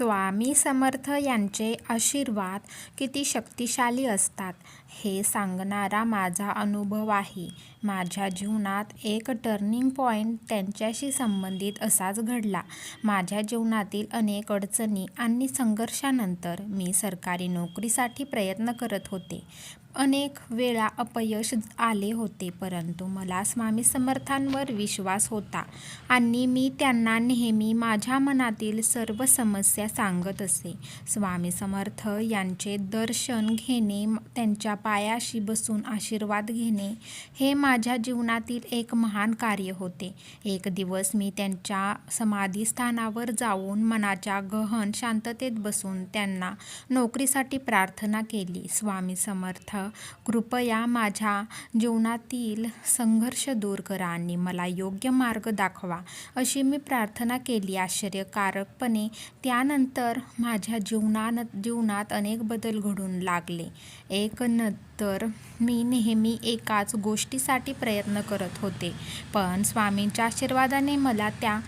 स्वामी समर्थ यांचे आशीर्वाद किती शक्तिशाली असतात हे सांगणारा माझा अनुभव आहे. माझ्या जीवनात एक टर्निंग पॉईंट त्यांच्याशी संबंधित असाच घडला. माझ्या जीवनातील अनेक अडचणी आणि संघर्षानंतर मी सरकारी नोकरीसाठी प्रयत्न करत होते. अनेक वेळा अपयश आले होते परंतु मला स्वामी समर्थांवर विश्वास होता आणि मी त्यांना नेहमी माझ्या मनातील सर्व समस्या सांगत असे. स्वामी समर्थ यांचे दर्शन घेणे त्यांच्या पायाशी बसून आशीर्वाद घेणे हे माझ्या जीवनातील एक महान कार्य होते. एक दिवस मी त्यांच्या समाधीस्थानावर जाऊन मनाच्या गहन शांततेत बसून त्यांना नोकरीसाठी प्रार्थना केली. स्वामी समर्थ कृपया माझ्या जीवनातील संघर्ष दूर करा आणि मला योग्य मार्ग दाखवा. अशी मी प्रार्थना केली. आश्चर्यकारकपणे त्यानंतर माझ्या जीवनान जीवनात अनेक बदल घडून लागले. एक नंतर मी नेहमी एकाच गोष्टीसाठी प्रयत्न करत होते. पण स्वामींच्या आशीर्वादाने मला त्या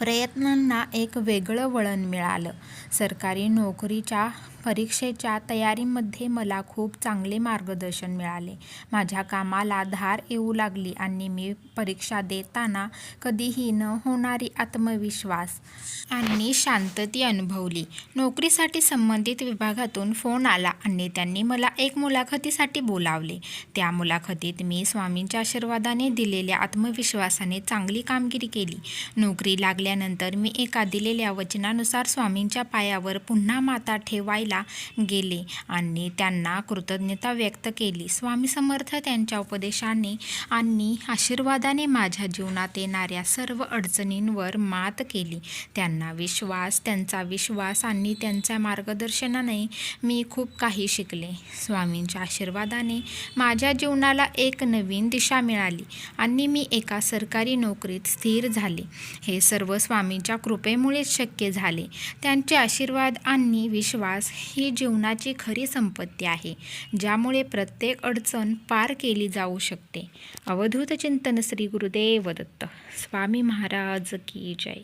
प्रयत्नांना एक वेगळं वळण मिळालं. सरकारी नोकरीच्या परीक्षेच्या तयारीमध्ये मला खूप चांगले मार्गदर्शन मिळाले. माझ्या कामाला धार येऊ लागली आणि मी परीक्षा देताना कधीही न होणारी आत्मविश्वास आणि शांतती अनुभवली. नोकरीसाठी संबंधित विभागातून फोन आला आणि त्यांनी मला एक मुलाखतीसाठी बोलावले. त्या मुलाखतीत मी स्वामींच्या आशीर्वादाने दिलेल्या आत्मविश्वासाने चांगली कामगिरी केली. नोकरी झाल्यानंतर मी एका दिलेल्या वचनानुसार स्वामींच्या पायावर पुन्हा माता ठेवायला गेले आणि त्यांना कृतज्ञता व्यक्त केली. स्वामी समर्थ त्यांच्या उपदेशाने आणि आशीर्वादाने माझ्या जीवनात येणाऱ्या सर्व अडचणींवर मात केली. त्यांना विश्वास त्यांचा विश्वास आणि त्यांच्या मार्गदर्शनाने मी खूप काही शिकले. स्वामींच्या आशीर्वादाने माझ्या जीवनाला एक नवीन दिशा मिळाली आणि मी एका सरकारी नोकरीत स्थिर झाले. हे सर्व स्वामींच्या कृपेमुळेच शक्य झाले. त्यांचे आशीर्वाद आणि विश्वास ही जीवनाची खरी संपत्ती आहे ज्यामुळे प्रत्येक अडचण पार केली जाऊ शकते. अवधूत चिंतन श्री गुरुदेव दत्त. स्वामी महाराज की जय.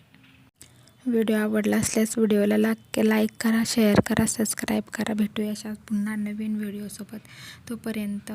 व्हिडिओ आवडला असल्यास व्हिडिओला लाईक लाईक करा शेअर करा सबस्क्राईब करा. भेटूया अशा पुन्हा नवीन व्हिडिओसोबत. तोपर्यंत